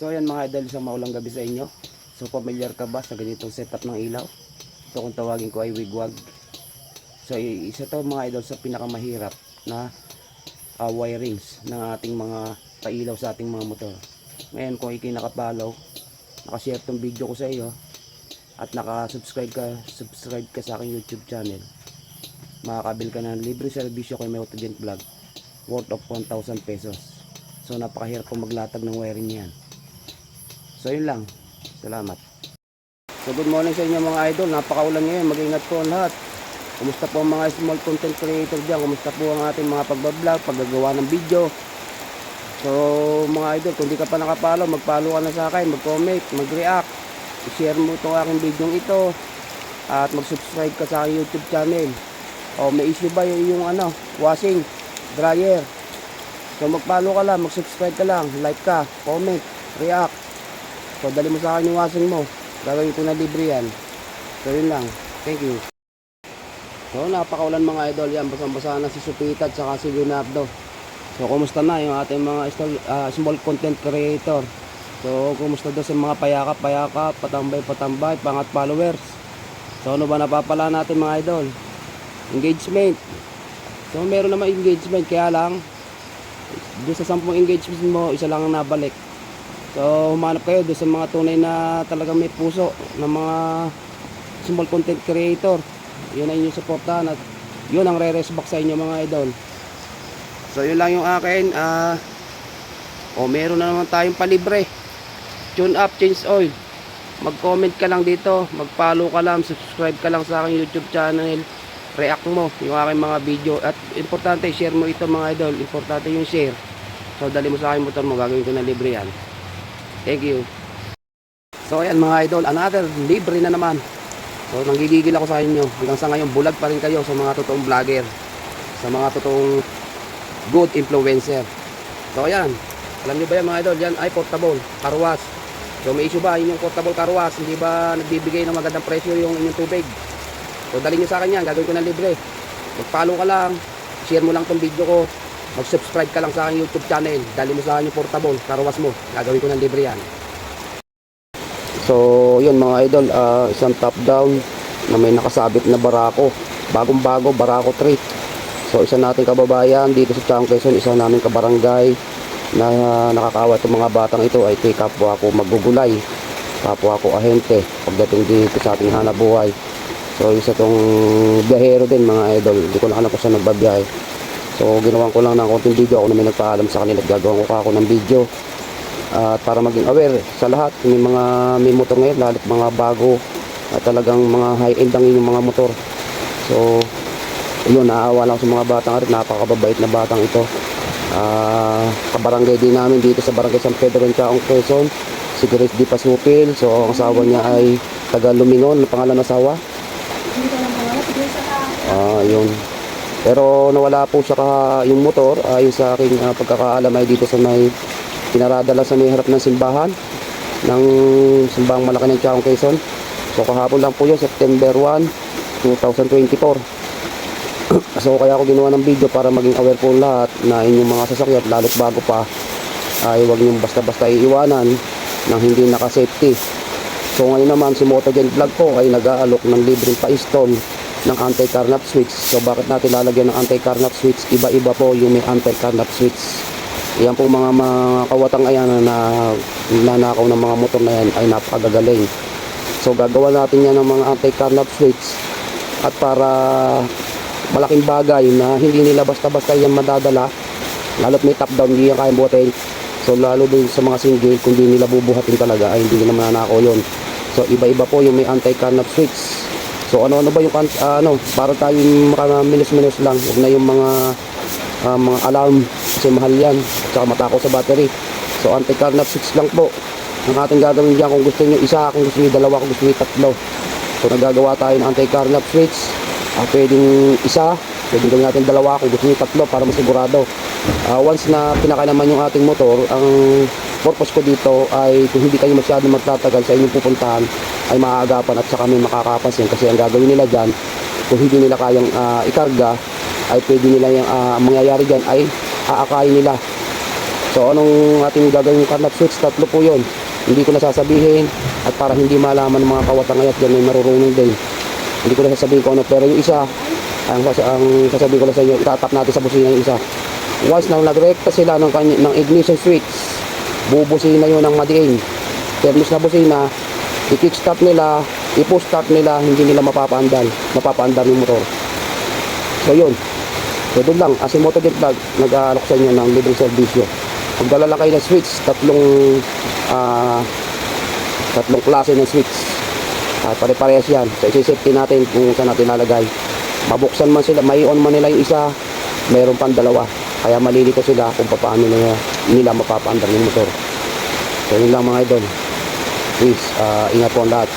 So yan mga idol, isang maulang gabi sa inyo. So familiar ka ba sa ganitong setup ng ilaw? Ito kung tawagin ko ay wigwag. So isa to mga idol sa pinakamahirap na ah, wirings ng ating mga pailaw sa ating mga motor. Ngayon kung ikay nakapalaw, nakashare tong video ko sa iyo at nakasubscribe ka, subscribe ka sa aking YouTube channel. Makakabil ka ng libre serbisyo kay Meotogent Vlog worth of 1,000 pesos. So napakahirap po maglatag ng wiring niyan. So yun lang. Salamat. So good morning sa inyo mga idol. Napakaulan ngayon. Mag-ingat po lahat. Kumusta po ang mga small content creator dyan? Kumusta po ang ating mga pagbablog, paggagawa ng video? So mga idol, kung di ka pa nakapalo, magpalo ka na sa akin, mag-comment, mag-react. I-share mo itong aking video ito. At mag-subscribe ka sa aking YouTube channel. O may issue ba yung, yung ano, washing, dryer? So magpalo ka lang, mag-subscribe ka lang, like ka, comment, react. So dali mo sa akin yung washing mo. Gagawin ko na libre yan. So yun lang. Thank you. So napakaulan mga idol yan. Basang-basa na si Supita at saka si Leonardo. So kumusta na yung ating mga small, ah, small content creator. So kumusta daw sa mga payakap-payakap, patambay-patambay, pangat followers. So ano ba napapala natin mga idol? Engagement. So meron naman engagement kaya lang doon sa 10 engagement mo, isa lang ang nabalik. So, humanap kayo doon sa mga tunay na talagang may puso ng mga small content creator. Yun ang inyong supportahan at yun ang re-rest back sa inyo mga idol. So, yun lang yung akin. Ah, o, meron na naman tayong palibre. Tune up, change oil. Mag-comment ka lang dito, mag-follow ka lang, subscribe ka lang sa aking YouTube channel. React mo yung aking mga video. At importante, share mo ito mga idol. Importante yung share. So, dali mo sa aking motor mo, gagawin ko na libre yan. Thank you. So ayan mga idol, another libre na naman. So nanggigigil ako sa inyo. Hanggang sa ngayon, bulag pa rin kayo sa mga totoong vlogger. Sa mga totoong good influencer. So ayan, alam niyo ba yan mga idol, yan ay portable, karwas. So may issue ba, yun yung portable karwas, hindi ba nagbibigay ng magandang presyo yung inyong tubig? So dali nyo sa akin yan, gagawin ko na libre. Mag-follow ka lang, share mo lang tong video ko, mag-subscribe ka lang sa aking YouTube channel. Dali mo sa akin yung portable, karawas mo. Gagawin ko ng libre yan. So, yun mga idol, ah, isang top down na may nakasabit na barako. Bagong-bago, barako 3. So, isa nating kababayan dito sa Chang Quezon, isa namin kabarangay na nakakawa itong mga batang ito ay kay kapwa ko magugulay. Kapwa ko ahente pagdating dito sa ating hanap buhay. So, isa tong biyahero din mga idol. Hindi ko na alam kung saan nagbabiyahe. So ginawan ko lang ng konting video. Ako na may nagpaalam sa kanila at gagawan ko pa ako ng video. At para maging aware sa lahat may mga may motor ngayon lalo't mga bago. At talagang mga high end ang inyong mga motor. So yun naawa lang sa mga batang rin napakababait na batang ito. Ah, kabarangay din namin dito sa barangay San Pedro ng Chaong Quezon si Grace Di Pasupil. So ang asawa niya ay taga Lumingon ang pangalan ng asawa. Ah, yun. Pero nawala po siya ka yung motor ayon sa aking ah, pagkakaalam ay dito sa may pinarada lang sa may harap ng simbahan ng simbahang malaki ng Chaong Quezon. So kahapon lang po yun, September 1, 2024. so kaya ako ginawa ng video para maging aware po lahat na inyong mga sasakyan lalo't bago pa ay huwag niyong basta-basta iiwanan nang hindi naka-safety. So ngayon naman si Motogen Vlog po ay nag-aalok ng libreng pa-install ng anti-carnap switch. So bakit natin lalagyan ng anti-carnap switch? Iba-iba po yung may anti-carnap switch. Yan po mga, mga kawatang ayan na nanakaw ng mga motor na yan ay napakagagaling. So gagawa natin yan ng mga anti-carnap switch at para malaking bagay na hindi nila basta-basta yan madadala lalo't may top down hindi yan kayang buhatin so lalo din sa mga single kung hindi nila bubuhatin talaga ay hindi nila mananakaw yun so iba-iba po yung may anti-carnap switch So ano-ano ba yung ah, ano para tayong makaminis-minis lang. Huwag na yung mga ah, mga alarm kasi mahal yan. Tsaka matakaw sa battery. So anti-carnap switch lang po. Ang ating gagawin diyan kung gusto niyo isa, kung gusto niyo dalawa, kung gusto niyo tatlo. So nagagawa tayo ng anti-carnap switch. Ah, pwedeng isa, pwedeng gawin natin dalawa kung gusto niyo tatlo para masigurado. Ah, once na pinakalaman yung ating motor, ang purpose ko dito ay kung hindi kayo masyado magtatagal sa inyong pupuntahan ay maaagapan at saka may makakapansin kasi ang gagawin nila dyan kung hindi nila kayang ah, ikarga ay pwede nila yung ang mangyayari dyan ay aakayin nila So anong ating gagawin yung carnap switch? Tatlo po yun. Hindi ko na sasabihin at para hindi malaman ng mga kawatangay at yan ay marurunong din. Hindi ko na sasabihin kung ano. Pero yung isa, ang, ang sasabihin ko lang sa inyo, itatap natin sa busina yung isa. Once na nagrekta sila ng, ng ignition switch, bubusina yun ng madiin. Termos na busina, i-kickstart nila, i-push start nila, hindi nila mapapaandar. Mapapaandar yung motor. So yun. So doon lang, as a motor vlog, nag-aalok sa inyo ng libreng serbisyo. Magdala lang kayo ng switch, tatlong ah, tatlong klase ng switch. At pare-parehas yan. So isi-safety natin kung saan natin lalagay. Mabuksan man sila, may on man nila yung isa, mayroon pang dalawa. Kaya malilito sila kung paano nila, nila mapapaandar yung motor. So yun lang mga idol. Please, ah, ingat po ang lahat.